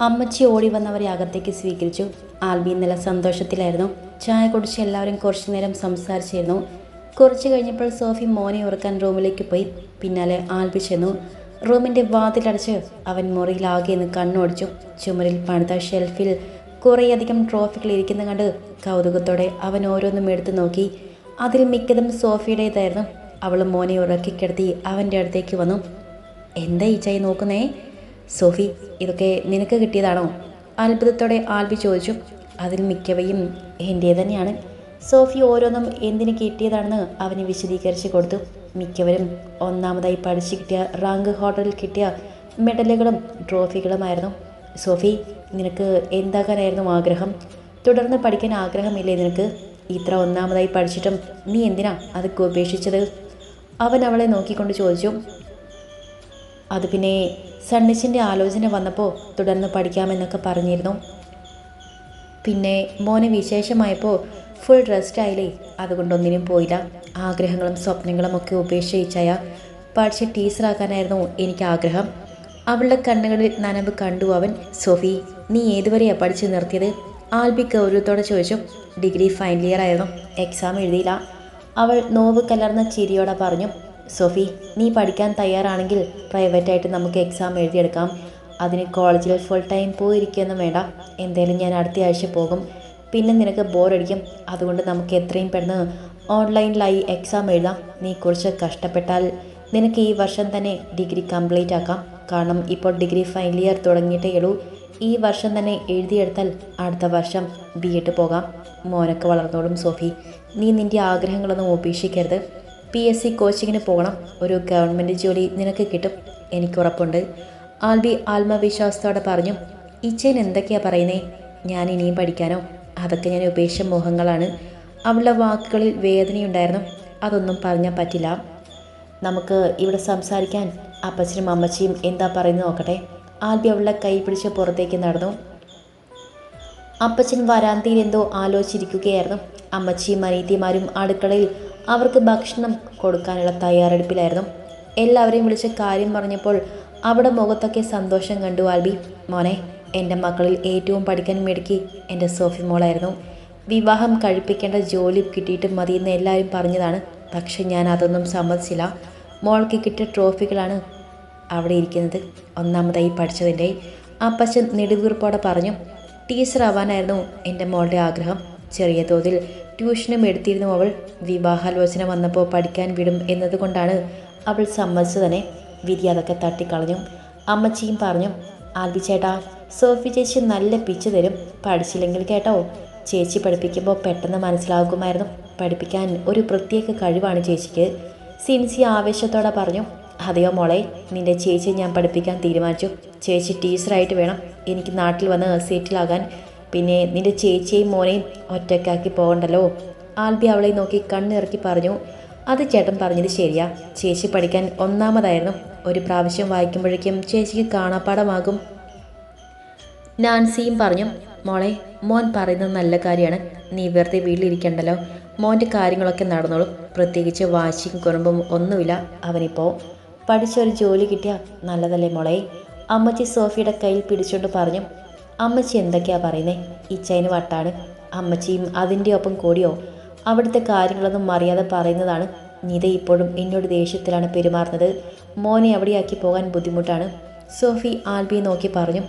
അമ്മച്ചി ഓടി വന്നവരെ അകത്തേക്ക് സ്വീകരിച്ചു. ആൽബി നല്ല സന്തോഷത്തിലായിരുന്നു. ചായ കുടിച്ച് എല്ലാവരും കുറച്ചു നേരം സംസാരിച്ചിരുന്നു. കുറച്ച് കഴിഞ്ഞപ്പോൾ സോഫി മോനെ ഉറക്കാൻ റൂമിലേക്ക് പോയി. പിന്നാലെ ആൽബി ചെന്നു. റൂമിന്റെ വാതിലടച്ച് അവൻ മുറിയിലാകെ നിന്ന് കണ്ണോടിച്ചു. ചുമരിൽ പണിത ഷെൽഫിൽ കുറേയധികം ട്രോഫികൾ ഇരിക്കുന്ന കണ്ട് കൗതുകത്തോടെ അവൻ ഓരോന്നും എടുത്തു നോക്കി. അതിൽ മിക്കതും സോഫിയുടേതായിരുന്നു. അവൾ മോനെ ഉറക്കിക്കിടത്തി അവന്റെ അടുത്തേക്ക് വന്നു. എന്താ ഈ ചായ നോക്കുന്നേ? സോഫി ഇതൊക്കെ നിനക്ക് കിട്ടിയതാണോ? അത്ഭുതത്തോടെ ആൽബി ചോദിച്ചു. അതിൽ മിക്കവയും എന്റെ തന്നെയാണ് സോഫി ഓരോന്നും എന്തിന് കിട്ടിയതാണെന്ന് അവന് വിശദീകരിച്ച് കൊടുത്തു. മിക്കവരും ഒന്നാമതായി പഠിച്ചു കിട്ടിയ റാങ്ക് ഹോട്ടലിൽ കിട്ടിയ മെഡലുകളും ട്രോഫികളുമായിരുന്നു. സോഫി നിനക്ക് എന്താകാനായിരുന്നു ആഗ്രഹം? തുടർന്ന് പഠിക്കാൻ ആഗ്രഹമില്ലേ നിനക്ക്? ഇത്ര ഒന്നാമതായി പഠിച്ചിട്ടും നീ എന്തിനാ അതൊക്കെ ഉപേക്ഷിച്ചത്? അവൻ അവളെ നോക്കിക്കൊണ്ട് ചോദിച്ചു. അത് പിന്നെ സണ്ണിച്ചിന്റെ ആലോചന വന്നപ്പോൾ തുടർന്ന് പഠിക്കാമെന്നൊക്കെ പറഞ്ഞിരുന്നു. പിന്നെ മോനെ വിശേഷമായപ്പോൾ ഫുൾ റെസ്റ്റ് ആയില്ലേ? അതുകൊണ്ടൊന്നിനും പോയില്ല. ആഗ്രഹങ്ങളും സ്വപ്നങ്ങളും ഒക്കെ ഉപേക്ഷിച്ചായ. പഠിച്ച് ടീച്ചറാക്കാനായിരുന്നു എനിക്ക് ആഗ്രഹം അവളുടെ കണ്ണുകളിൽ നനവ് കണ്ടു അവൻ സോഫി നീ ഏതുവരെയാണ് പഠിച്ച് നിർത്തിയത്? ആൽബി ഗൗരവത്തോടെ ചോദിച്ചു. ഡിഗ്രി ഫൈനൽ ഇയർ ആയിരുന്നു. എക്സാം എഴുതിയില്ല. അവൾ നോവ് കലർന്ന ചിരിയോടെ പറഞ്ഞു. സോഫി നീ പഠിക്കാൻ തയ്യാറാണെങ്കിൽ പ്രൈവറ്റായിട്ട് നമുക്ക് എക്സാം എഴുതിയെടുക്കാം. അതിന് കോളേജിൽ ഫുൾ ടൈം പോയിരിക്കുകയൊന്നും വേണ്ട. എന്തായാലും ഞാൻ അടുത്ത ആഴ്ച പോകും. പിന്നെ നിനക്ക് ബോറടിക്കും അതുകൊണ്ട് നമുക്ക് എത്രയും പെട്ടെന്ന് ഓൺലൈനിലായി എക്സാം എഴുതാം. നീ കുറച്ച് കഷ്ടപ്പെട്ടാൽ നിനക്ക് ഈ വർഷം തന്നെ ഡിഗ്രി കംപ്ലീറ്റ് ആക്കാം. കാരണം ഇപ്പോൾ ഡിഗ്രി ഫൈനൽ ഇയർ തുടങ്ങിയിട്ടേ ഉള്ളൂ. ഈ വർഷം തന്നെ എഴുതിയെടുത്താൽ അടുത്ത വർഷം ബി എഡ് പോകാം. മോനൊക്കെ വളർന്നോളും സോഫി. നീ നിന്റെ ആഗ്രഹങ്ങളൊന്നും ഉപേക്ഷിക്കരുത്. പി എസ് സി കോച്ചിങ്ങിന് പോകണം. ഒരു ഗവൺമെന്റ് ജോലി നിനക്ക് കിട്ടും എനിക്ക് ഉറപ്പുണ്ട്. ആൽബി ആത്മവിശ്വാസത്തോടെ പറഞ്ഞു ഇച്ചേൻ എന്തൊക്കെയാ പറയുന്നേ? ഞാൻ ഇനിയും പഠിക്കാനോ? അതൊക്കെ ഞാൻ ഉപേക്ഷ മോഹങ്ങളാണ്. അവളുടെ വാക്കുകളിൽ വേദനയുണ്ടായിരുന്നു. അതൊന്നും പറഞ്ഞാൽ പറ്റില്ല. നമുക്ക് ഇവിടെ സംസാരിക്കാൻ അപ്പച്ചനും അമ്മച്ചിയും എന്താ പറയുന്നത് നോക്കട്ടെ. ആൽബി അവളുടെ കൈ പിടിച്ച് പുറത്തേക്ക് നടന്നു. അപ്പച്ചൻ വരാന്തയിൽ എന്തോ ആലോചിച്ചിരിക്കുകയായിരുന്നു. അമ്മച്ചിയും അനീതിമാരും അടുക്കളയിൽ അവർക്ക് ഭക്ഷണം കൊടുക്കാനുള്ള തയ്യാറെടുപ്പിലായിരുന്നു. എല്ലാവരെയും വിളിച്ച് കാര്യം പറഞ്ഞപ്പോൾ അവിടെ മുഖത്തൊക്കെ സന്തോഷം കണ്ടു ആൽബി. മോനെ എന്റെ മക്കളിൽ ഏറ്റവും പഠിക്കാൻ മിടുക്കി എന്റെ സോഫി മോളായിരുന്നു. വിവാഹം കഴിപ്പിക്കേണ്ട ജോലി കിട്ടിയിട്ട് മതിയെന്ന് എല്ലാവരും പറഞ്ഞതാണ്. പക്ഷെ ഞാൻ അതൊന്നും സമ്മതിച്ചില്ല. മോൾക്ക് കിട്ടിയ ട്രോഫികളാണ് അവിടെ ഇരിക്കുന്നത്. ഒന്നാമതായി പഠിച്ചതിന്റെ അപ്പച്ചൻ നെടുവീർപ്പോടെ പറഞ്ഞു ടീച്ചർ ആവാനായിരുന്നു എന്റെ മോളുടെ ആഗ്രഹം. ചെറിയ തോതിൽ ട്യൂഷനും എടുത്തിരുന്നു അവൾ. വിവാഹാലോചന വന്നപ്പോൾ പഠിക്കാൻ വിടും എന്നതുകൊണ്ടാണ് അവൾ സമ്മതിച്ചു തന്നെ വിധി അതൊക്കെ തട്ടിക്കളഞ്ഞു. അമ്മച്ചിയും പറഞ്ഞു ആൽബി ചേട്ടാ സോഫി ചേച്ചി നല്ല പിച്ച് തരും. പഠിച്ചില്ലെങ്കിൽ കേട്ടോ ചേച്ചി പഠിപ്പിക്കുമ്പോൾ പെട്ടെന്ന് മനസ്സിലാകുമായിരുന്നു. പഠിപ്പിക്കാൻ ഒരു പ്രത്യേക കഴിവാണ് ചേച്ചിക്ക്. സിൻസി ആവേശത്തോടെ പറഞ്ഞു അതെയോ മോളെ നിന്റെ ചേച്ചി ഞാൻ പഠിപ്പിക്കാൻ തീരുമാനിച്ചു. ചേച്ചി ടീച്ചറായിട്ട് വേണം എനിക്ക് നാട്ടിൽ വന്ന് സെറ്റിലാകാൻ. പിന്നെ നിന്റെ ചേച്ചിയെയും മോനെയും ഒറ്റക്കാക്കി പോകണ്ടല്ലോ. ആൽബി അവളെ നോക്കി കണ്ണിറക്കി പറഞ്ഞു അത് ചേട്ടൻ പറഞ്ഞത് ശരിയാ. ചേച്ചി പഠിക്കാൻ ഒന്നാമതായിരുന്നു. ഒരു പ്രാവശ്യം വായിക്കുമ്പോഴേക്കും ചേച്ചിക്ക് കാണാപ്പാടമാകും നാൻസിയും പറഞ്ഞു മോളെ മോൻ പറയുന്നത് നല്ല കാര്യമാണ്. നീ വെറുതെ വീട്ടിലിരിക്കണ്ടല്ലോ. മോന്റെ കാര്യങ്ങളൊക്കെ നടന്നോളും. പ്രത്യേകിച്ച് വാശിയും കുറുമ്പും ഒന്നുമില്ല അവനിപ്പോൾ പഠിച്ചൊരു ജോലി കിട്ടിയാൽ നല്ലതല്ലേ മോളെ? അമ്മച്ചി സോഫിയുടെ കയ്യിൽ പിടിച്ചുകൊണ്ട് പറഞ്ഞു അമ്മച്ചി എന്തൊക്കെയാ പറയുന്നേ? ഇച്ചയിന് വട്ടാണ്. അമ്മച്ചിയും അതിന്റെ ഒപ്പം കൂടിയോ? അവിടുത്തെ കാര്യങ്ങളൊന്നും അറിയാതെ പറയുന്നതാണ് നിത ഇപ്പോഴും എന്നോട് ദേഷ്യത്തിലാണ് പെരുമാറുന്നത്. മോനെ അവിടെയാക്കി പോകാൻ ബുദ്ധിമുട്ടാണ്. സോഫി ആൽബിയെ നോക്കി പറഞ്ഞു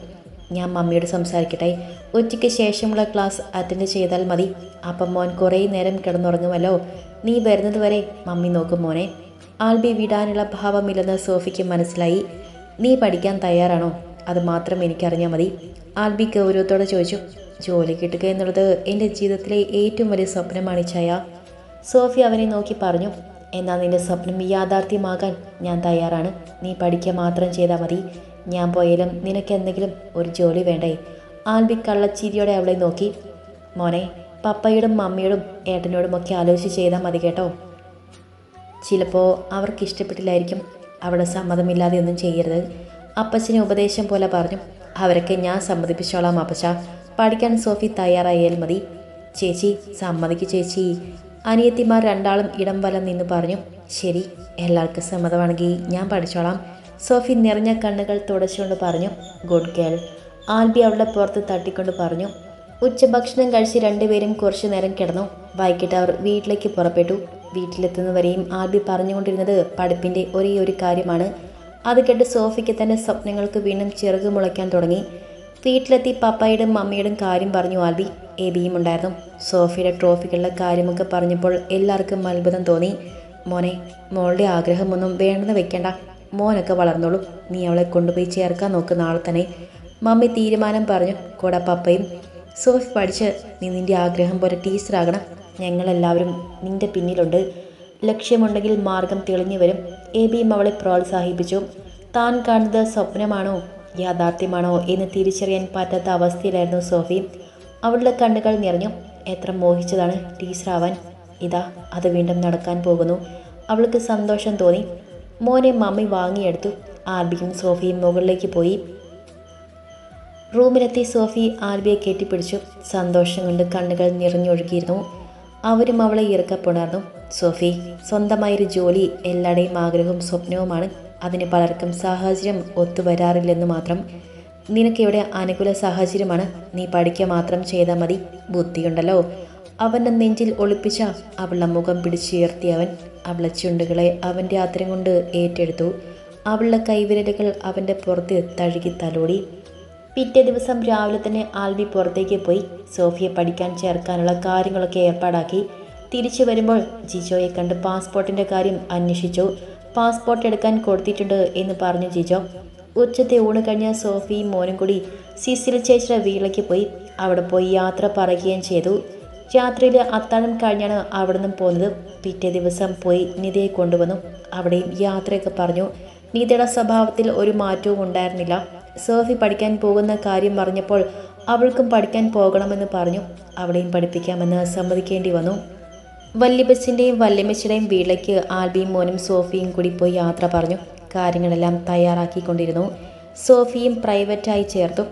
ഞാൻ മമ്മിയോട് സംസാരിക്കട്ടെ. ഉച്ചയ്ക്ക് ശേഷമുള്ള ക്ലാസ് അറ്റൻഡ് ചെയ്താൽ മതി. അപ്പം മോൻ കുറേ നേരം കിടന്നുറങ്ങുമല്ലോ. നീ വരുന്നത് വരെ മമ്മി നോക്കും മോനെ. ആൽബി വിടാനുള്ള ഭാവമില്ലെന്ന് സോഫിക്ക് മനസ്സിലായി. നീ പഠിക്കാൻ തയ്യാറാണോ? അത് മാത്രം എനിക്കറിഞ്ഞാൽ മതി. ആൽബി ഗൗരവത്തോടെ ചോദിച്ചു ജോലി കിട്ടുക എന്നുള്ളത് എന്റെ ജീവിതത്തിലെ ഏറ്റവും വലിയ സ്വപ്നമാണ് ചായ. സോഫി അവനെ നോക്കി പറഞ്ഞു എന്നാൽ നിന്റെ സ്വപ്നം യാഥാർത്ഥ്യമാകാൻ ഞാൻ തയ്യാറാണ്. നീ പഠിക്കുക മാത്രം ചെയ്താൽ മതി. ഞാൻ പോയാലും നിനക്ക് എന്തെങ്കിലും ഒരു ജോലി വേണ്ടേ? ആൽബി കള്ളച്ചിരിയോടെ അവളെ നോക്കി. മോനെ പപ്പയോടും മമ്മിയോടും ഏട്ടനോടും ഒക്കെ ആലോചിച്ച് ചെയ്താൽ മതി കേട്ടോ. ചിലപ്പോൾ അവർക്ക് ഇഷ്ടപ്പെട്ടില്ലായിരിക്കും അവിടെ സമ്മതമില്ലാതെ ഒന്നും ചെയ്യരുത്. അപ്പച്ചനെ ഉപദേശം പോലെ പറഞ്ഞു. അവരൊക്കെ ഞാൻ സമ്മതിപ്പിച്ചോളാം അപ്പച്ച. പഠിക്കാൻ സോഫി തയ്യാറായാൽ മതി. ചേച്ചി സമ്മതിക്ക് ചേച്ചി. അനിയത്തിമാർ രണ്ടാളും ഇടം വലം നിന്ന് പറഞ്ഞു. ശരി എല്ലാവർക്കും സമ്മതമാണെങ്കിൽ ഞാൻ പഠിച്ചോളാം. സോഫി നിറഞ്ഞ കണ്ണുകൾ തുടച്ചുകൊണ്ട് പറഞ്ഞു. Good girl. ആൽബി അവളുടെ പുറത്ത് തട്ടിക്കൊണ്ട് പറഞ്ഞു. ഉച്ചഭക്ഷണം കഴിച്ച് രണ്ടുപേരും കുറച്ചു നേരം കിടന്നു. വൈകിട്ട് അവർ വീട്ടിലേക്ക് പുറപ്പെട്ടു. വീട്ടിലെത്തുന്നവരെയും ആൽബി പറഞ്ഞുകൊണ്ടിരുന്നത് പഠിപ്പിന്റെ ഒരേ ഒരു കാര്യമാണ്. അത് കേട്ട് സോഫിക്ക് തന്നെ സ്വപ്നങ്ങൾക്ക് വീണ്ടും ചിറക് മുളയ്ക്കാൻ തുടങ്ങി. വീട്ടിലെത്തി പപ്പയുടെയും മമ്മിയുടെയും കാര്യം പറഞ്ഞു ആൽബി. എബിയും ഉണ്ടായിരുന്നു. സോഫിയുടെ ട്രോഫികളുടെ കാര്യമൊക്കെ പറഞ്ഞപ്പോൾ എല്ലാവർക്കും അത്ഭുതം തോന്നി. മോനെ മോളുടെ ആഗ്രഹമൊന്നും വേണ്ടെന്ന് വെക്കേണ്ട. മോനൊക്കെ വളർന്നോളൂ. നീ അവളെ കൊണ്ടുപോയി ചേർക്കാൻ നോക്ക് നാളെ തന്നെ. മമ്മി തീരുമാനം പറഞ്ഞു. കൂടെ പപ്പയും സോഫി പഠിച്ച് നീ നിന്റെ ആഗ്രഹം പോലെ ടീച്ചറാകണം. ഞങ്ങളെല്ലാവരും നിന്റെ പിന്നിലുണ്ട്. ലക്ഷ്യമുണ്ടെങ്കിൽ മാർഗം തെളിഞ്ഞു വരും. എ. ബിയും അവളെ പ്രോത്സാഹിപ്പിച്ചു. താൻ കാണുന്നത് സ്വപ്നമാണോ യാഥാർത്ഥ്യമാണോ എന്ന് തിരിച്ചറിയാൻ പറ്റാത്ത അവസ്ഥയിലായിരുന്നു സോഫി. അവളുടെ കണ്ണുകൾ നിറഞ്ഞു. എത്ര മോഹിച്ചതാണ് ടീച്ചറാവാൻ ഇതാ അത് വീണ്ടും നടക്കാൻ പോകുന്നു. അവൾക്ക് സന്തോഷം തോന്നി. മോനെ മമ്മി വാങ്ങിയെടുത്തു. ആൽബിയും സോഫിയും മുകളിലേക്ക് പോയി. റൂമിലെത്തി സോഫി ആൽബിയെ കെട്ടിപ്പിടിച്ചു. സന്തോഷം കൊണ്ട് കണ്ണുകൾ നിറഞ്ഞൊഴുകിയിരുന്നു. അവരും അവളെ ഇറക്കപ്പുണർന്നു. സോഫി സ്വന്തമായൊരു ജോലി എല്ലാവരുടെയും ആഗ്രഹവും സ്വപ്നവുമാണ്. അതിന് പലർക്കും സാഹചര്യം ഒത്തുവരാറില്ലെന്ന് മാത്രം. നിനക്കിവിടെ അനുകൂല സാഹചര്യമാണ്. നീ പഠിക്കുക മാത്രം ചെയ്താൽ മതി. ബുദ്ധിയുണ്ടല്ലോ. അവന്റെ നെഞ്ചിൽ ഒളിപ്പിച്ച അവളുടെ മുഖം പിടിച്ചുയർത്തി അവൻ അവളെ ചുണ്ടുകളെ അവന്റെ ആത്രം കൊണ്ട് ഏറ്റെടുത്തു. അവളുടെ കൈവിരലുകൾ അവന്റെ പുറത്ത് തഴുകി തലോടി. പിറ്റേ ദിവസം രാവിലെ തന്നെ ആൽബി പുറത്തേക്ക് പോയി. സോഫിയെ പഠിക്കാൻ ചേർക്കാനുള്ള കാര്യങ്ങളൊക്കെ ഏർപ്പാടാക്കി. തിരിച്ചു വരുമ്പോൾ ജിജോയെ കണ്ട് പാസ്പോർട്ടിന്റെ കാര്യം അന്വേഷിച്ചു. പാസ്പോർട്ട് എടുക്കാൻ കൊടുത്തിട്ടുണ്ട് എന്ന് പറഞ്ഞു ജിജോ. ഉച്ചത്തെ ഊണ് കഴിഞ്ഞ സോഫിയും മോനും കൂടി സിസിൽ ചേച്ചിയുടെ വീട്ടിലേക്ക് പോയി. അവിടെ പോയി യാത്ര പറയുകയും ചെയ്തു. രാത്രിയിൽ അത്താഴം കഴിഞ്ഞാണ് അവിടെ നിന്നും പോകുന്നത് പിറ്റേ ദിവസം പോയി നിധിയെ കൊണ്ടുവന്നു. അവിടെയും യാത്രയൊക്കെ പറഞ്ഞു. നീതയുടെ സ്വഭാവത്തിൽ ഒരു മാറ്റവും ഉണ്ടായിരുന്നില്ല. സോഫി പഠിക്കാൻ പോകുന്ന കാര്യം പറഞ്ഞപ്പോൾ അവൾക്കും പഠിക്കാൻ പോകണമെന്ന് പറഞ്ഞു. അവളെയും പഠിപ്പിക്കാമെന്ന് സമ്മതിക്കേണ്ടി വന്നു. വല്യബസിന്റെയും വല്യമ്മച്ചിയുടെയും വീട്ടിലേക്ക് ആൽബിയും മോനും സോഫിയും കൂടി പോയി യാത്ര പറഞ്ഞു. കാര്യങ്ങളെല്ലാം തയ്യാറാക്കിക്കൊണ്ടിരുന്നു. സോഫിയും പ്രൈവറ്റായി ചേർത്തു.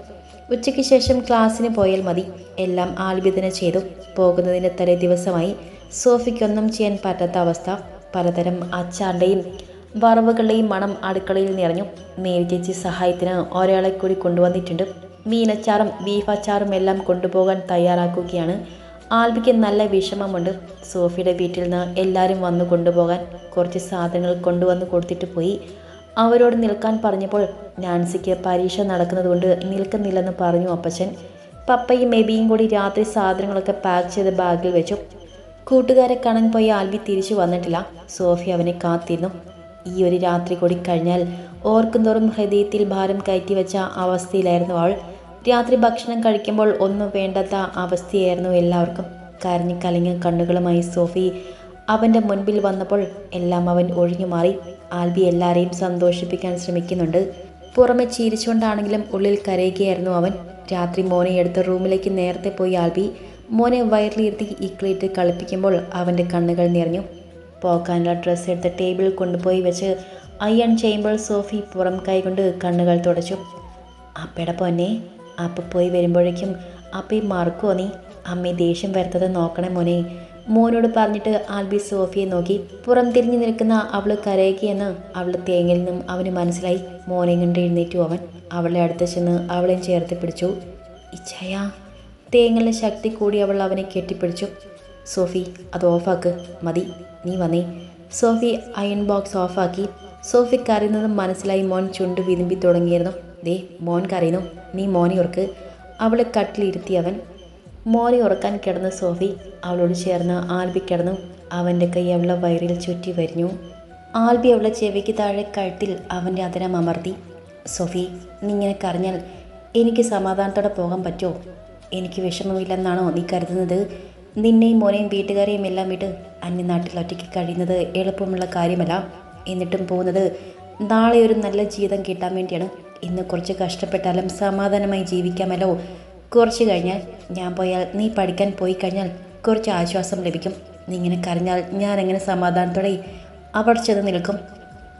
ഉച്ചയ്ക്ക് ശേഷം ക്ലാസ്സിന് പോയാൽ മതി. എല്ലാം ആൽബി തന്നെ ചെയ്തു. പോകുന്നതിന് തലേ ദിവസമായി. സോഫിക്കൊന്നും ചെയ്യാൻ പറ്റാത്ത അവസ്ഥ. പലതരം അച്ചാറിന്റെയും വറവുകളുടെയും മണം അടുക്കളയിൽ നിറഞ്ഞു. മേരി ചേച്ചി സഹായത്തിന് ഒരാളെ കൂടി കൊണ്ടുവന്നിട്ടുണ്ട്. മീനച്ചാറും ബീഫ് അച്ചാറും എല്ലാം കൊണ്ടുപോകാൻ തയ്യാറാക്കുകയാണ്. ആൽബിക്ക് നല്ല വിഷമമുണ്ട്. സോഫിയുടെ വീട്ടിൽ നിന്ന് എല്ലാവരും വന്നു കൊണ്ടുപോകാൻ കുറച്ച് സാധനങ്ങൾ കൊണ്ടുവന്ന് കൊടുത്തിട്ട് പോയി. അവരോട് നിൽക്കാൻ പറഞ്ഞപ്പോൾ നാൻസിക്ക് പരീക്ഷ നടക്കുന്നതുകൊണ്ട് നിൽക്കുന്നില്ലെന്ന് പറഞ്ഞു അപ്പച്ചൻ. പപ്പയും മെബിയും കൂടി രാത്രി സാധനങ്ങളൊക്കെ പാക്ക് ചെയ്ത് ബാഗിൽ വെച്ചു. കൂട്ടുകാരെ കാണാൻ പോയി ആൽബി തിരിച്ചു വന്നിട്ടില്ല. സോഫി അവനെ കാത്തിരുന്നു. ഈ ഒരു രാത്രി കൂടി കഴിഞ്ഞാൽ ഓർക്കുന്തോറും ഹൃദയത്തിൽ ഭാരം കയറ്റി വെച്ച അവസ്ഥയിലായിരുന്നു അവൾ. രാത്രി ഭക്ഷണം കഴിക്കുമ്പോൾ ഒന്നും വേണ്ടാത്ത അവസ്ഥയായിരുന്നു എല്ലാവർക്കും. കരഞ്ഞു കലങ്ങിയ കണ്ണുകളുമായി സോഫി അവന്റെ മുൻപിൽ വന്നപ്പോൾ എല്ലാം അവൻ ഒഴിഞ്ഞു മാറി. ആൽബി എല്ലാവരെയും സന്തോഷിപ്പിക്കാൻ ശ്രമിക്കുന്നുണ്ട്. പുറമെ ചിരിച്ചുകൊണ്ടാണെങ്കിലും ഉള്ളിൽ കരയുകയായിരുന്നു അവൻ. രാത്രി മോനെ എടുത്ത റൂമിലേക്ക് നേരത്തെ പോയി ആൽബി. മോനെ വയറിലിരുത്തി ഇക്ലിട്ട് കളിപ്പിക്കുമ്പോൾ അവന്റെ കണ്ണുകൾ നിറഞ്ഞു. പോക്കാനുള്ള ഡ്രസ്സ് എടുത്ത് ടേബിളിൽ കൊണ്ടുപോയി വെച്ച് അയ്യൺ ചെയ്യുമ്പോൾ സോഫി പുറം കൈകൊണ്ട് കണ്ണുകൾ തുടച്ചു. അപ്പയുടെ പൊന്നെ അപ്പ പോയി വരുമ്പോഴേക്കും അപ്പയെ മറക്കുമോ നീ? അമ്മയെ ദേഷ്യം വരുത്തത് നോക്കണേ മോനെ. മോനോട് പറഞ്ഞിട്ട് ആൽബി സോഫിയെ നോക്കി പുറം തിരിഞ്ഞു നിൽക്കുന്ന അവൾ കരയുകയെന്ന് അവൾ തേങ്ങയിൽ നിന്നും അവന് മനസ്സിലായി. മോനെ കണ്ട് എഴുന്നേറ്റു അവൻ. അവളെ അടുത്ത് ചെന്ന് അവളെയും ചേർത്ത് പിടിച്ചു. ഇച്ഛയാ. തേങ്ങലിന്റെ ശക്തി കൂടി അവൾ അവനെ കെട്ടിപ്പിടിച്ചു. സോഫി അത് ഓഫാക്ക്. മതി. നീ വന്നേ. സോഫി അയൺ ബോക്സ് ഓഫാക്കി. സോഫി കരയുന്നത് മനസ്സിലായി മോൻ ചുണ്ട് വിതുമ്പി തുടങ്ങിയിരുന്നു. ദേ മോൻ കരയുന്നു. നീ മോനെ ഉറക്ക്. അവളെ കട്ടിലിരുത്തി അവൻ മോനെ ഉറക്കാൻ കിടന്ന സോഫി അവളോട് ചേർന്ന് ആൽബി കിടന്നു. അവന്റെ കൈ അവളെ വയറിൽ ചുറ്റി വരിഞ്ഞു. ആൽബി അവളെ ചെവിക്ക് താഴെ കഴുത്തിൽ അവന്റെ അതിരം അമർത്തി. സോഫി നീ ഇങ്ങനെ കരഞ്ഞാൽ എനിക്ക് സമാധാനത്തോടെ പോകാൻ പറ്റുമോ? എനിക്ക് വിഷമമില്ലെന്നാണോ നീ കരുതുന്നത്? നിന്നെയും മോനെയും വീട്ടുകാരെയും എല്ലാം വിട്ട് അന്യനാട്ടിൽ ഒറ്റയ്ക്ക് കഴിയുന്നത് എളുപ്പമുള്ള കാര്യമല്ല. എന്നിട്ടും പോകുന്നത് നാളെ ഒരു നല്ല ജീവിതം കിട്ടാൻ വേണ്ടിയാണ്. ഇന്ന് കുറച്ച് കഷ്ടപ്പെട്ടാലും സമാധാനമായി ജീവിക്കാമല്ലോ. കുറച്ച് കഴിഞ്ഞാൽ ഞാൻ പോയാൽ നീ പഠിക്കാൻ പോയി കഴിഞ്ഞാൽ കുറച്ച് ആശ്വാസം ലഭിക്കും. നീ ഇങ്ങനെ കരഞ്ഞാൽ ഞാൻ എങ്ങനെ സമാധാനത്തോടെ അവിടെ ചെന്ന് നിൽക്കും?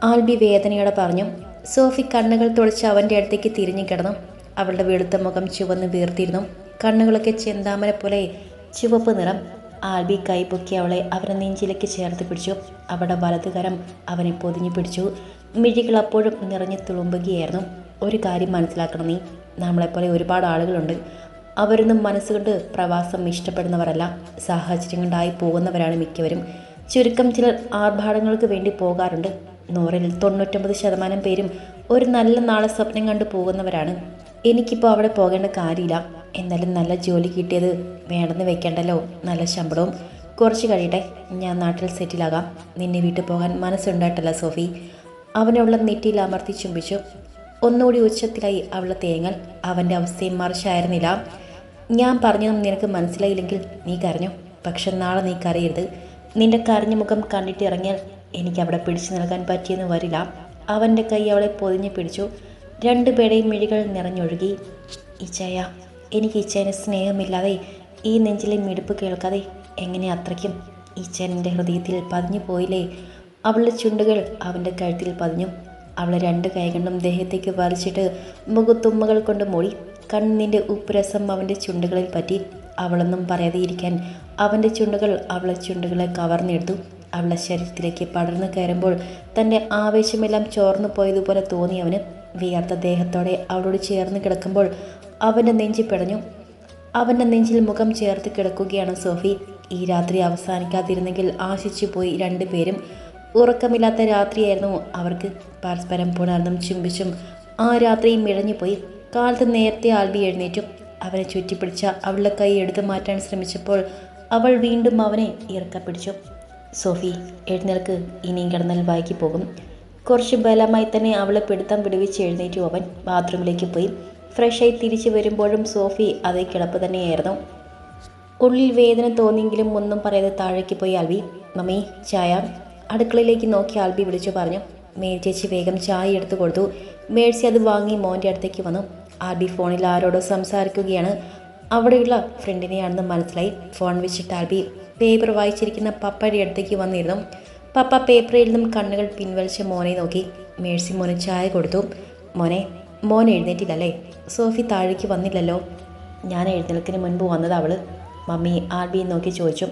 ആൽബി വേദനയോടെ പറഞ്ഞു സോഫി കണ്ണുകൾ തുടച്ച് അവന്റെ അടുത്തേക്ക് തിരിഞ്ഞു കിടന്നു. അവളുടെ വെളുത്ത മുഖം ചുവന്ന് വീർത്തിരുന്നു. കണ്ണുകളൊക്കെ ചെന്താമര പോലെ ചുവപ്പ് നിറം. ആൽബി കൈപൊക്കി അവളെ അവരുടെ നെഞ്ചിലേക്ക് ചേർത്ത് പിടിച്ചു. അവളുടെ വലതുകരം അവനെ പൊതിഞ്ഞു പിടിച്ചു. മിഴികൾ അപ്പോഴും നിറഞ്ഞു തുളുമ്പുകയായിരുന്നു. ഒരു കാര്യം മനസ്സിലാക്കണം. നീ നമ്മളെപ്പോലെ ഒരുപാട് ആളുകളുണ്ട്. അവരൊന്നും മനസ്സുകൊണ്ട് പ്രവാസം ഇഷ്ടപ്പെടുന്നവരല്ല. സാഹചര്യം കൊണ്ടായി പോകുന്നവരാണ് മിക്കവരും. ചുരുക്കം ചിലർ ആർഭാടങ്ങൾക്ക് വേണ്ടി പോകാറുണ്ട്. നൂറിൽ തൊണ്ണൂറ്റൊമ്പത് ശതമാനം പേരും ഒരു നല്ല നാളെ സ്വപ്നം കണ്ടു പോകുന്നവരാണ്. എനിക്കിപ്പോൾ അവിടെ പോകേണ്ട കാര്യമില്ല. എന്നാലും നല്ല ജോലി കിട്ടിയത് വേണ്ടെന്ന് വെക്കേണ്ടല്ലോ. നല്ല ശമ്പളവും. കുറച്ച് കഴിയട്ടെ. ഞാൻ നാട്ടിൽ സെറ്റിലാകാം. നിന്നെ വീട്ടിൽ പോകാൻ മനസ്സുണ്ടായിട്ടല്ല സോഫി. അവനുള്ള നെറ്റിയിൽ അമർത്തി ചുംബിച്ചു. ഒന്നുകൂടി ഉച്ചത്തിലായി അവളുടെ തേങ്ങൽ. അവന്റെ അവസ്ഥയും മറിച്ചായിരുന്നില്ല. ഞാൻ പറഞ്ഞു നിനക്ക് മനസ്സിലായില്ലെങ്കിൽ നീ കരഞ്ഞു. പക്ഷെ നാളെ നീ കരയരുത്. നിന്റെ കരഞ്ഞ മുഖം കണ്ടിട്ട് ഇറങ്ങിയാൽ എനിക്ക് അവിടെ പിടിച്ചു നൽകാൻ പറ്റിയെന്ന് വരില്ല. അവന്റെ കൈ അവളെ പൊതിഞ്ഞു പിടിച്ചു. രണ്ടുപേരുടെയും മിഴികൾ നിറഞ്ഞൊഴുകി ഇച്ചയ എനിക്ക് ഇച്ചേനെ സ്നേഹമില്ലാതെ ഈ നെഞ്ചിലെ മിടുപ്പ് കേൾക്കാതെ എങ്ങനെ അത്രയ്ക്കും? ഇച്ചൻ എന്റെ ഹൃദയത്തിൽ പതിഞ്ഞു പോയില്ലേ? അവളുടെ ചുണ്ടുകൾ അവന്റെ കഴുത്തിൽ പതിഞ്ഞു. അവളെ രണ്ട് കൈകൊണ്ടും ദേഹത്തേക്ക് വലിച്ചിട്ട് മുഖത്തുമ്മകൾ കൊണ്ട് മൂടി കണ്ണിന്റെ ഉപ്പുരസം അവന്റെ ചുണ്ടുകളിൽ പറ്റി. അവളൊന്നും പറയാതെ ഇരിക്കാൻ അവന്റെ ചുണ്ടുകൾ അവളെ ചുണ്ടുകളെ കവർന്നെടുത്തു. അവളുടെ ശരീരത്തിലേക്ക് പടർന്നു കയറുമ്പോൾ തന്റെ ആവേശമെല്ലാം ചോർന്നു പോയതുപോലെ തോന്നി അവന്. വിയർത്ത ദേഹത്തോടെ അവളോട് ചേർന്ന് കിടക്കുമ്പോൾ അവന്റെ നെഞ്ചി പിടഞ്ഞു. അവന്റെ നെഞ്ചിൽ മുഖം ചേർത്ത് കിടക്കുകയാണ് സോഫി. ഈ രാത്രി അവസാനിക്കാതിരുന്നെങ്കിൽ ആശിച്ചു പോയി രണ്ടുപേരും ഉറക്കമില്ലാത്ത രാത്രിയായിരുന്നു അവർക്ക്. പരസ്പരം പുണർന്നും ചുംബിച്ചും ആ രാത്രിയും ഇഴഞ്ഞുപോയി. കാലത്ത് നേരത്തെ ആൽബി എഴുന്നേറ്റു. അവനെ ചുറ്റിപ്പിടിച്ച അവളുടെ കൈ എടുത്തു മാറ്റാൻ ശ്രമിച്ചപ്പോൾ അവൾ വീണ്ടും അവനെ ഇറക്കപ്പിടിച്ചു. സോഫി എഴുന്നേൽക്ക്. ഇനിയും കിടന്നാൽ വായിക്ക് പോകും. കുറച്ച് ബലമായി തന്നെ അവളെ പിടുത്തം പിടിവിച്ച് എഴുന്നേറ്റു അവൻ. ബാത്റൂമിലേക്ക് പോയി. ഫ്രഷായി തിരിച്ചു വരുമ്പോഴും സോഫി അതേ കിടപ്പ് തന്നെയായിരുന്നു. ഉള്ളിൽ വേദന തോന്നിയെങ്കിലും ഒന്നും പറയാതെ താഴേക്ക് പോയി ആൽവി മമ്മി ചായ. അടുക്കളയിലേക്ക് നോക്കി ആൽബി വിളിച്ചു പറഞ്ഞു മേരി ചേച്ചി വേഗം ചായ എടുത്ത് കൊടുത്തു. മേഴ്സി അത് വാങ്ങി മോന്റെ അടുത്തേക്ക് വന്നു. ആൽബി ഫോണിൽ ആരോടോ സംസാരിക്കുകയാണ്. അവിടെയുള്ള ഫ്രണ്ടിനെയാണെന്ന് മനസ്സിലായി. ഫോൺ വെച്ചിട്ട് ആൽബി പേപ്പർ വായിച്ചിരിക്കുന്ന പപ്പയുടെ അടുത്തേക്ക് വന്നിരുന്നു. പപ്പ പേപ്പറിൽ നിന്നും കണ്ണുകൾ പിൻവലിച്ച് മോനെ നോക്കി. മേഴ്സി മോനെ ചായ കൊടുത്തു. മോനെ മോൻ എഴുന്നേറ്റില്ലല്ലേ? സോഫി താഴേക്ക് വന്നില്ലല്ലോ. ഞാൻ എഴുന്നേൽക്കിന് മുൻപ് വന്നത് അവൾ മമ്മി ആൽബിയെ നോക്കി ചോദിച്ചു.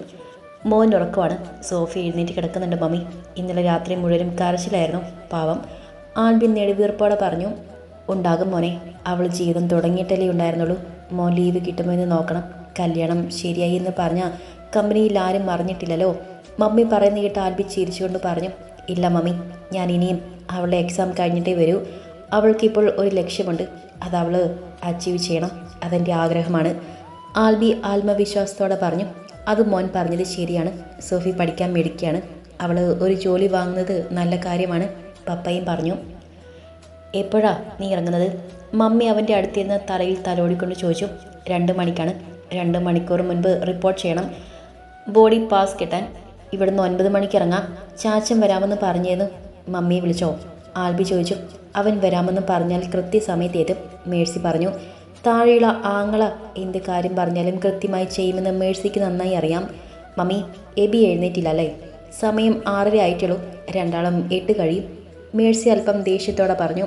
മോൻ ഉറക്കമാണ് സോഫി എഴുന്നേറ്റ് കിടക്കുന്നുണ്ട് മമ്മി. ഇന്നലെ രാത്രി മുഴുവനും കരച്ചിലായിരുന്നു. പാവം. ആൽബി നെടുവീർപ്പോടെ പറഞ്ഞു ഉണ്ടാകും മോനെ. അവൾ ജീവിതം തുടങ്ങിയിട്ടല്ലേ ഉണ്ടായിരുന്നുള്ളൂ. മോൻ ലീവ് കിട്ടുമോ എന്ന് നോക്കണം. കല്യാണം ശരിയായി എന്ന് പറഞ്ഞാൽ കമ്പനിയിൽ ആരും അറിഞ്ഞിട്ടില്ലല്ലോ. മമ്മി പറയുന്ന കേട്ട് ആൽബി ചിരിച്ചുകൊണ്ട് പറഞ്ഞു ഇല്ല മമ്മി ഞാൻ ഇനിയും അവളുടെ എക്സാം കഴിഞ്ഞിട്ടേ വരൂ. അവൾക്കിപ്പോൾ ഒരു ലക്ഷ്യമുണ്ട്. അത് അവൾ അച്ചീവ് ചെയ്യണം. അതെന്റെ ആഗ്രഹമാണ്. ആൽബി ആത്മവിശ്വാസത്തോടെ പറഞ്ഞു അത് മോൻ പറഞ്ഞത് ശരിയാണ്. സോഫി പഠിക്കാൻ മേടിക്കുകയാണ് അവൾ ഒരു ജോലി വാങ്ങുന്നത് നല്ല കാര്യമാണ് പപ്പയും പറഞ്ഞു. എപ്പോഴാ നീ ഇറങ്ങുന്നത്? മമ്മി അവന്റെ അടുത്തിരുന്ന് തലയിൽ തലോടിക്കൊണ്ട് ചോദിച്ചു. രണ്ട് മണിക്കാണ്. രണ്ട് മണിക്കൂർ മുൻപ് റിപ്പോർട്ട് ചെയ്യണം. ബോഡി പാസ് കിട്ടാൻ ഇവിടുന്ന് ഒൻപത് മണിക്ക് ഇറങ്ങാം. ചാച്ചൻ വരാമെന്ന് പറഞ്ഞേന്ന് മമ്മിയെ വിളിച്ചോ? ആൽബി ചോദിച്ചു. അവൻ വരാമെന്ന് പറഞ്ഞാൽ കൃത്യസമയത്ത് എത്തും മേഴ്സി പറഞ്ഞു. താഴെയുള്ള ആങ്ങള എന്ത് കാര്യം പറഞ്ഞാലും കൃത്യമായി ചെയ്യുമെന്ന് മേഴ്സിക്ക് നന്നായി അറിയാം. മമ്മി എബി എഴുന്നേറ്റില്ല അല്ലേ? സമയം ആറര ആയിട്ടുള്ളൂ. രണ്ടാളും എട്ട് കഴിയും. മേഴ്സി അല്പം ദേഷ്യത്തോടെ പറഞ്ഞു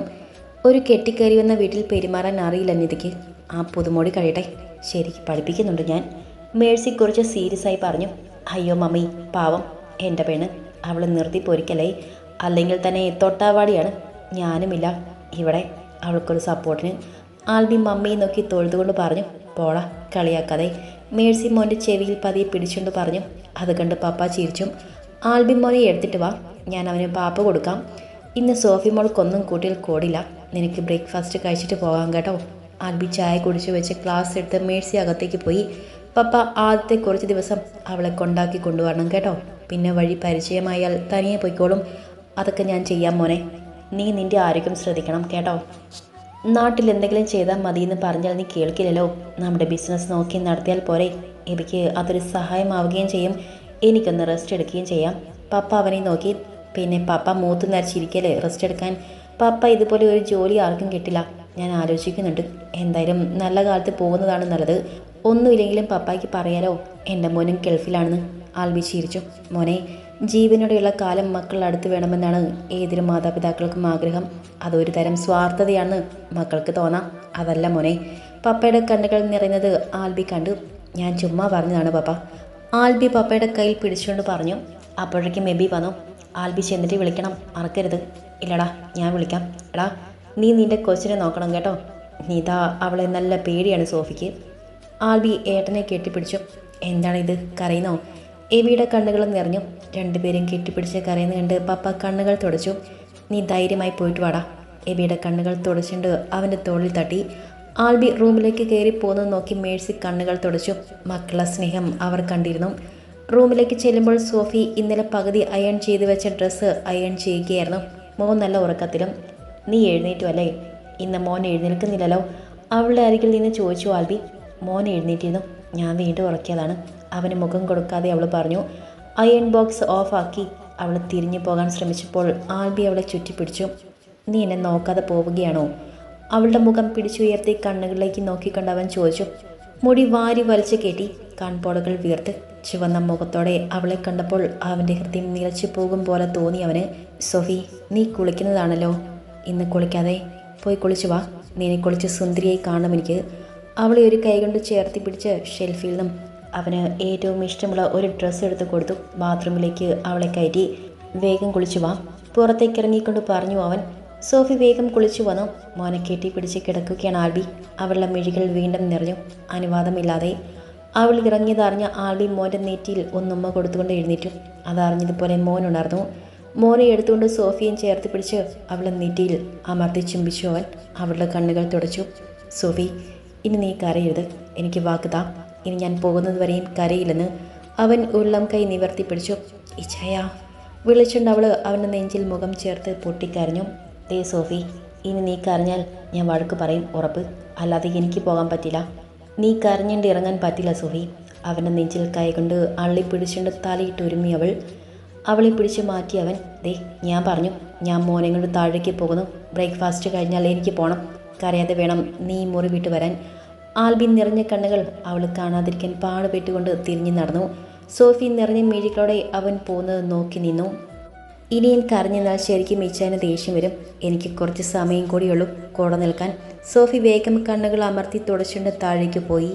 ഒരു കെട്ടിക്കയറി വന്ന വീട്ടിൽ പെരുമാറാൻ അറിയില്ല നിധിക്ക്. ആ പുതുമോടി കഴിയട്ടെ. ശരി പഠിപ്പിക്കുന്നുണ്ട് ഞാൻ. മേഴ്സി കുറച്ച് സീരിയസ് ആയി പറഞ്ഞു അയ്യോ മമ്മി പാവം. എന്റെ പെണ് അവൾ നിർത്തി പൊരിക്കലേ. അല്ലെങ്കിൽ തന്നെ തൊട്ടാവാടിയാണ്. ഞാനുമില്ല. ഇവിടെ അവൾക്കൊരു സപ്പോർട്ടിന് ആൽബി മമ്മിയെ നോക്കി തൊഴുതുകൊണ്ട് പറഞ്ഞു പോള കളിയാക്കാതെ. മേഴ്സി മോന്റെ ചെവിയിൽ പതിയെ പിടിച്ചുകൊണ്ട് പറഞ്ഞു അത് കണ്ട് പപ്പ ചിരിച്ചും ആൽബി മോനെ എടുത്തിട്ട് വാ ഞാൻ അവന് പാപ്പ കൊടുക്കാം. ഇന്ന് സോഫി മോൾക്കൊന്നും കൂട്ടിയിൽ കൂടില്ല. നിനക്ക് ബ്രേക്ക്ഫാസ്റ്റ് കഴിച്ചിട്ട് പോകാം കേട്ടോ. ആൽബി ചായ കുടിച്ചു വെച്ച് ക്ലാസ് എടുത്ത് മേഴ്സി അകത്തേക്ക് പോയി. പപ്പ ആദ്യത്തെ കുറച്ച് ദിവസം അവളെ കൊണ്ടാക്കി കൊണ്ടുവരണം കേട്ടോ. പിന്നെ വഴി പരിചയമായാൽ തനിയെ പോയിക്കോളും. അതൊക്കെ ഞാൻ ചെയ്യാം മോനെ. നീ നിന്റെ ആരോഗ്യം ശ്രദ്ധിക്കണം കേട്ടോ. നാട്ടിൽ എന്തെങ്കിലും ചെയ്താൽ മതി എന്ന് പറഞ്ഞാൽ നീ കേൾക്കില്ലല്ലോ. നമ്മുടെ ബിസിനസ് നോക്കി നടത്തിയാൽ പോരെ. എനിക്ക് അതൊരു സഹായമാവുകയും ചെയ്യും. എനിക്കൊന്ന് റെസ്റ്റ് എടുക്കുകയും ചെയ്യാം. പപ്പ അവനെ നോക്കി. പിന്നെ പപ്പ മൂത്ത് നരച്ചിരിക്കല്ലേ റെസ്റ്റ് എടുക്കാൻ? പപ്പ ഇതുപോലെ ഒരു ജോലി ആർക്കും കിട്ടില്ല. ഞാൻ ആലോചിക്കുന്നുണ്ട്. എന്തായാലും നല്ല കാലത്ത് പോകുന്നതാണ് നല്ലത്. ഒന്നുമില്ലെങ്കിലും പപ്പായ്ക്ക് പറയാലോ. എന്റെ മോനും ഗൾഫിലാണെന്ന്. ആൽബി ചിരിച്ചു. മോനെ ജീവനോടെയുള്ള കാലം മക്കൾ അടുത്ത് വേണമെന്നാണ് ഏതൊരു മാതാപിതാക്കൾക്കും ആഗ്രഹം. അതൊരു തരം സ്വാർത്ഥതയാണെന്ന് മക്കൾക്ക് തോന്നാം. അതല്ല മോനെ പപ്പയുടെ കണ്ണുകൾ നിറയുന്നത് ആൽബി കണ്ടു. ഞാൻ ചുമ്മാ പറഞ്ഞതാണ് പപ്പ. ആൽബി പപ്പയുടെ കയ്യിൽ പിടിച്ചുകൊണ്ട് പറഞ്ഞു അപ്പോഴേക്കും മെബി വന്നു. ആൽബി ചെന്നിട്ട് വിളിക്കണം. മറക്കരുത് ഇല്ലടാ ഞാൻ വിളിക്കാം. എടാ നീ നിന്റെ കൊച്ചിനെ നോക്കണം കേട്ടോ. നീതാ അവളെ നല്ല പേടിയാണ് സോഫിക്ക്. ആൽബി ഏട്ടനെ കെട്ടിപ്പിടിച്ചു. എന്താണ് ഇത് കരയുന്നോ? എവിയുടെ കണ്ണുകൾ നിറഞ്ഞു. രണ്ടുപേരും കെട്ടിപ്പിടിച്ച് കരയുന്ന കണ്ട് പപ്പ കണ്ണുകൾ തുടച്ചു. നീ ധൈര്യമായി പോയിട്ട് വാടാ. എവിയുടെ കണ്ണുകൾ തുടച്ചുകൊണ്ട് അവന്റെ തോളിൽ തട്ടി. ആൽബി റൂമിലേക്ക് കയറി പോകുന്നത് നോക്കി മേഴ്സി കണ്ണുകൾ തുടച്ചു. മക്കളെ സ്നേഹം അവർ കണ്ടിരുന്നു. റൂമിലേക്ക് ചെല്ലുമ്പോൾ സോഫി ഇന്നലെ പകുതി അയൺ ചെയ്തു വെച്ച ഡ്രസ്സ് അയൺ ചെയ്യുകയായിരുന്നു. മോൻ നല്ല ഉറക്കത്തിലും. നീ എഴുന്നേറ്റു അല്ലേ? ഇന്ന് മോൻ എഴുന്നേൽക്കുന്നില്ലല്ലോ. അവളുടെ അരികിൽ നിന്ന് ചോദിച്ചു ആൽബി. മോൻ എഴുന്നേറ്റിരുന്നു. ഞാൻ വീണ്ടും ഉറക്കിയതാണ്. അവന് മുഖം കൊടുക്കാതെ അവൾ പറഞ്ഞു അയൺ ബോക്സ് ഓഫാക്കി അവൾ തിരിഞ്ഞു പോകാൻ ശ്രമിച്ചപ്പോൾ ആൽബി അവളെ ചുറ്റിപ്പിടിച്ചു. നീ എന്നെ നോക്കാതെ പോവുകയാണോ? അവളുടെ മുഖം പിടിച്ചുയർത്തി കണ്ണുകളിലേക്ക് നോക്കിക്കൊണ്ട് അവൻ ചോദിച്ചു. മുടി വാരി വലിച്ചു കെട്ടി കൺപോളകൾ വീർത്ത് ചുവന്ന മുഖത്തോടെ അവളെ കണ്ടപ്പോൾ അവന്റെ ഹൃദയം നിലച്ചു പോകും പോലെ തോന്നി അവന്. സൊഫി നീ കുളിക്കുന്നതാണല്ലോ. ഇന്ന് കുളിക്കാതെ പോയി കുളിച്ചു വാ. നീനെ കുളിച്ച് സുന്ദരിയായി കാണും എനിക്ക്. അവളെ ഒരു കൈകൊണ്ട് ചേർത്തി പിടിച്ച് ഷെൽഫിൽ നിന്നും അവന് ഏറ്റവും ഇഷ്ടമുള്ള ഒരു ഡ്രസ്സ് എടുത്ത് കൊടുത്തു. ബാത്റൂമിലേക്ക് അവളെ കയറ്റി. വേഗം കുളിച്ചു വാ. പുറത്തേക്ക് ഇറങ്ങിക്കൊണ്ട് പറഞ്ഞു അവൻ സോഫി വേഗം കുളിച്ചു വന്നു. മോനെ കെട്ടി പിടിച്ച് കിടക്കുകയാണ് ആൽബി. അവളുടെ മിഴികൾ വീണ്ടും നിറഞ്ഞു. അനുവാദമില്ലാതെ അവൾ ഇറങ്ങിയതറിഞ്ഞ ആൽബി മോന്റെ നെറ്റിയിൽ ഒന്നുമ്മ കൊടുത്തുകൊണ്ട് എഴുന്നേറ്റു. അതറിഞ്ഞതുപോലെ മോൻ ഉണർന്നു. മോനെ എടുത്തുകൊണ്ട് സോഫിയും ചേർത്ത് പിടിച്ച് അവളെ നെറ്റിയിൽ അമർത്തി ചുംബിച്ചു അവൻ. അവളുടെ കണ്ണുകൾ തുടച്ചു. സോഫി ഇനി നീ കരയരുത്. എനിക്ക് വാക്ക് താ. ഇനി ഞാൻ പോകുന്നത് വരെയും കരയില്ലെന്ന് അവൻ ഉള്ളം കൈ നിവർത്തി പിടിച്ചു. ഇച്ഛയ വിളിച്ചുകൊണ്ട് അവൾ അവന്റെ നെഞ്ചിൽ മുഖം ചേർത്ത് പൊട്ടിക്കരഞ്ഞു. ദേ സോഫി ഇനി നീ കരഞ്ഞാൽ ഞാൻ വഴക്ക് പറയും ഉറപ്പ്. അല്ലാതെ എനിക്ക് പോകാൻ പറ്റില്ല. നീ കരഞ്ഞുകൊണ്ട് ഇറങ്ങാൻ പറ്റില്ല സോഫി അവന്റെ നെഞ്ചിൽ കൈകൊണ്ട് അള്ളി പിടിച്ചുകൊണ്ട് തലയിട്ട് ഒരുമി അവൾ. അവളെ പിടിച്ച് മാറ്റി അവൻ ദേ ഞാൻ പറഞ്ഞു ഞാൻ മോനെ കൊണ്ട് താഴേക്ക് പോകുന്നു. ബ്രേക്ക്ഫാസ്റ്റ് കഴിഞ്ഞാൽ എനിക്ക് പോകണം കരയാതെ വേണം നീ മുറി വിട്ട് വരാൻ. ആൽബിൻ നിറഞ്ഞ കണ്ണുകൾ അവൾ കാണാതിരിക്കാൻ പാടുപെട്ടുകൊണ്ട് തിരിഞ്ഞു നടന്നു. സോഫി നിറഞ്ഞ മിഴികളോടെ അവൻ പോകുന്നത് നോക്കി നിന്നു. ഇനി എനിക്ക് അറിഞ്ഞെന്നാൽ ശരിക്കും ഇച്ചാന് ദേഷ്യം വരും. എനിക്ക് കുറച്ച് സമയം കൂടിയുള്ളൂ കൂടെ നിൽക്കാൻ. സോഫി വേഗം കണ്ണുകൾ അമർത്തി തുടച്ചുകൊണ്ട് താഴേക്ക് പോയി.